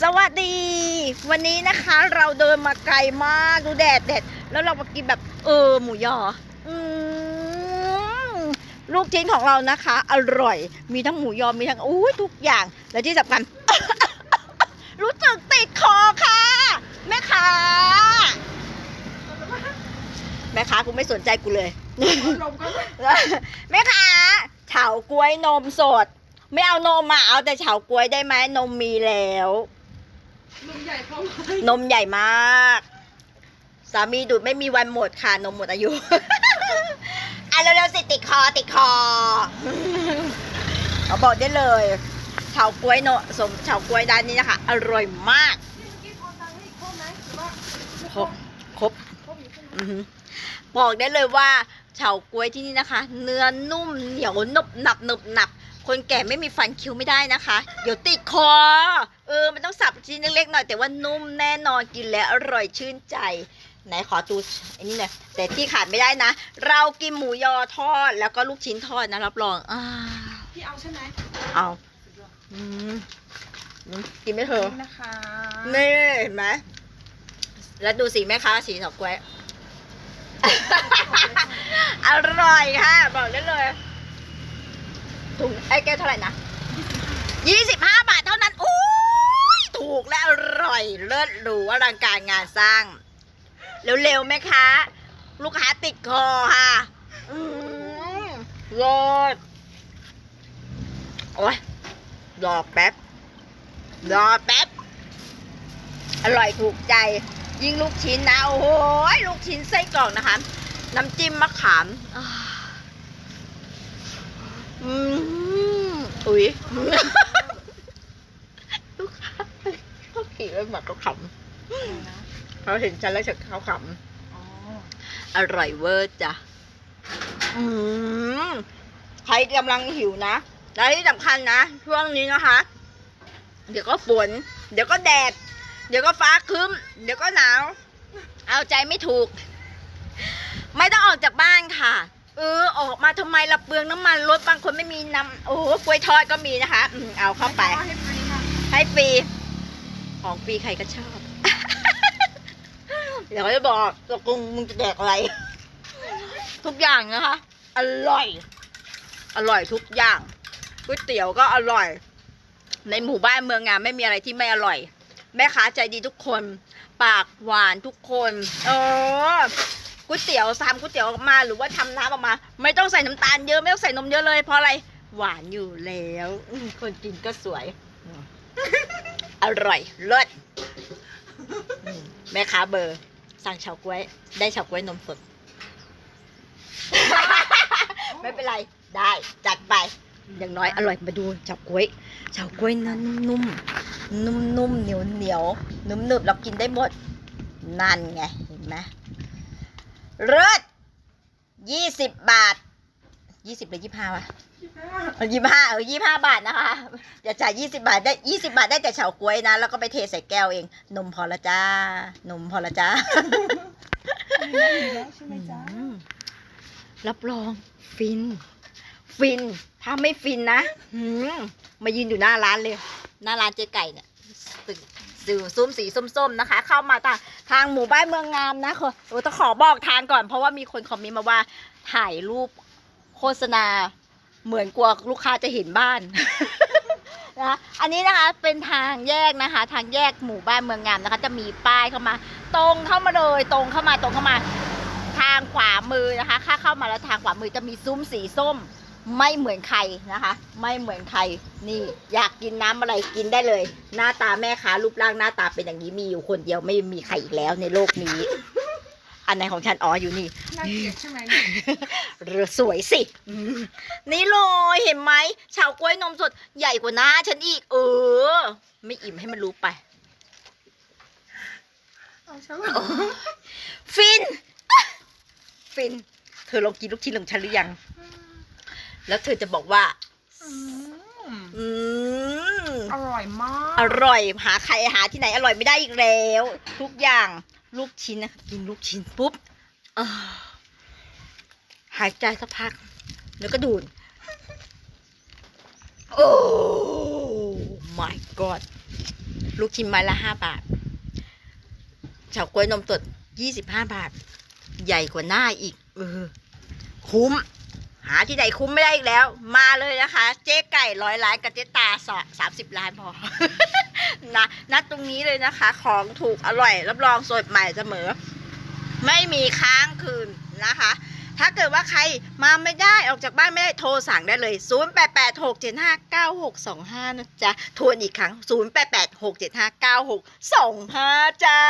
สวัสดี วันนี้นะคะเราเดินมาไกลมากดูแดดแดดแล้วเรามากินแบบเออหมูยออืมลูกชิ้นของเรานะคะ อร่อย มีทั้งหมูยอมีทั้งอู้ยทุกอย่างและที่สำคัญ รู้สึกติดคอค่ะแม่ค้าแม่ค้ากูไม่สนใจกูเลยแม่ค้าเฉาก๊วยนมสด ไม่เอานมมาเอาแต่เฉาก๊วยได้ไหมนมมีแล้ว ลมใหญ่เข้ามานมใหญ่มาก สามีดูดไม่มีวันหมดค่ะ นมหมดอายุ อะเร็วๆสิติดคอติดคอ เขาบอกได้เลยเฉาก๊วยโนสมเฉาก๊วยด้านนี้นะคะ อร่อยมากเมื่อกี้พอตังค์ให้ครบไหมหรือว่าครบครบ ครบอยู่ใช่ไหมอือหือบอกได้เลยว่าเฉาก๊วยที่นี่นะคะ เนื้อนุ่มเหนียวหนึบหนับหนึบหนับ คนแก่ไม่มีฟันคิ้วไม่ได้นะคะ เดี๋ยวติดคอ เออ มันต้องสับชิ้นเล็กๆหน่อย แต่ว่านุ่มแน่นอนกินแล้วอร่อยชื่นใจ ไหนขอตูอันนี้หน่อยแต่ที่ขาดไม่ได้นะ เรากินหมูยอทอดแล้วก็ลูกชิ้นทอดนะรับรองอ่าพี่เอาใช่ไหมเอาอืมอืมกินไม่เถอะนี่นะคะนี่เห็นไหมแล้วดูสีแม่ค้าสีเฉาก๊วยอร่อยค่ะ บอกได้เลย ถุงไอ้แก้วเท่าไหร่นะยี่สิบห้าบาทเท่านั้นอุ้ยถูกและอร่อยเลิศหรูอลังการงานสร้าง เร็วๆไหมคะ ลูกค้าติดคอค่ะอืมเลิศโอ้ยรอแป๊บรอแป๊บ อร่อยถูกใจ ยิ่งลูกชิ้นนะ โอ้โหลูกชิ้นไส้กรอกนะคะ น้ำจิ้มมะขามอ่าอื มอุ้ยลูกค้าเขาขี่ไปหมักเขาขำเขาเห็นฉันแล้วฉันเขาขอ๋อำอร่อยเวอร์จ้ะอืมใครกำลังหิวนะและที่สำคัญนะช่วงนี้นะคะ เดี๋ยวก็ฝน เดี๋ยวก็แดด เดี๋ยวก็ฟ้าครึ้ม เดี๋ยวก็หนาว เอาใจไม่ถูก ไม่ต้องออกจากบ้านค่ะ เออออกมาทำไมละเปลืองน้ำมันรถบางคนไม่มีน้ำโอ้โหกล้วยทอดก็มีนะคะ อืมเอาเข้าไป ให้ฟรีค่ะให้ฟรีของฟรีใครก็ชอบ เดี๋ยวเขาจะบอกตกลงมึงจะแดกอะไร ทุกอย่างนะคะ อร่อย อร่อยทุกอย่างก๋วยเตี๋ยวก็อร่อย ในหมู่บ้านเมืองงานไม่มีอะไรที่ไม่อร่อย แม่ค้าใจดีทุกคน ปากหวานทุกคน เออ ก๋วยเตี๋ยวทำก๋วยเตี๋ยวออกมา หรือว่าทำน้ำออกมา ไม่ต้องใส่น้ำตาลเยอะไม่ต้องใส่นมเยอะเลย เพราะอะไรหวานอยู่แล้วคนกินก็สวย อร่อยเลิศแม่ค้าเบอร์ สั่งเฉาก๊วย ได้เฉาก๊วยนมสด ไม่เป็นไรได้จัดไปอย่างน้อยอร่อยมาดูเฉาก๊วยเฉาก๊วยนั้นนุ่มๆนุ่มเหนียวเหนียวนุ่มๆเรากินได้หมดนั่นไงเห็นไหม เลิศยี่สิบบาทยี่สิบหรือยี่ห้าวะยี่ห้าเออยี่ห้าบาทนะคะอย่าจ่ายยี่สิบาทได้ยี่สิบาทได้แต่เฉาก๊วยนะ แล้วก็ไปเทใส่แก้วเอง นมพอละจ้านมพอละจ้ามีแล้วใช่ไหมจ๊ะอืมรับรองฟิน ฟิน ถ้าไม่ฟินนะหืมมายืนอยู่หน้าร้านเลย หน้าร้านเจ๊ไก่เนี่ยตึก สื่อซุ้มสีส้มๆนะคะ เข้ามาทางทางหมู่บ้านเมืองงามนะขอโอ้ต้องขอบอกทางก่อนเพราะว่ามีคนคอมเมนต์มาว่าถ่ายรูปโฆษณาเหมือนกลัวลูกค้าจะเห็นบ้านนะคะอันนี้นะคะเป็นทางแยกนะคะ ทางแยกหมู่บ้านเมืองงามนะคะ จะมีป้ายเข้ามา ตรงเข้ามาเลย ตรงเข้ามาตรงเข้ามา ทางขวามือนะคะ ค่าเข้ามาแล้วทางขวามือจะมีซุ้มสีส้ม ไม่เหมือนใครนะคะ ไม่เหมือนใครนี่ อยากกินน้ำอะไรกินได้เลย หน้าตาแม่ค้ารูปร่างหน้าตาเป็นอย่างนี้มีอยู่คนเดียวไม่มีใครอีกแล้วในโลกนี้ อันไหนของฉันอ๋ออยู่นี่ น่าเกลียดใช่ไหมเนี่ยเรือสวยสิอืมนี่เลยเห็นไหมชาวกล้วยนมสดใหญ่กว่าหน้าฉันอีก เออ ไม่อิ่มให้มันรู้ไป เอาใช่ไหมฟิน ฟิน เธอลองกินลูกชิ้นของฉันหรือยัง แล้วเธอจะบอกว่าอืมอืมอร่อยมาก อร่อยหาใครหาที่ไหนอร่อยไม่ได้อีกแล้ว ทุกอย่างลูกชิ้นนะกินลูกชิ้นปุ๊บอ่าหายใจสักพัก แล้วก็ดูด โอ้ my god ลูกชิ้นไม้ละห้าบาทเฉาก๊วยนมสดยี่สิบห้าบาท ใหญ่กว่าหน้าอีก เออ คุ้ม หาที่ไหนคุ้มไม่ได้อีกแล้ว มาเลยนะคะ เจ๊ไก่ร้อยล้านกับเจ๊ตาสอสามสิบล้านพอ นะนัดตรงนี้เลยนะคะ ของถูกอร่อย รับรองสดใหม่เสมอ ไม่มีค้างคืนนะคะ ถ้าเกิดว่าใครมาไม่ได้ออกจากบ้านไม่ได้โทรสั่งได้เลย 0886759625 นะจ๊ะ ทวนอีกครั้ง 0886759625 จ้า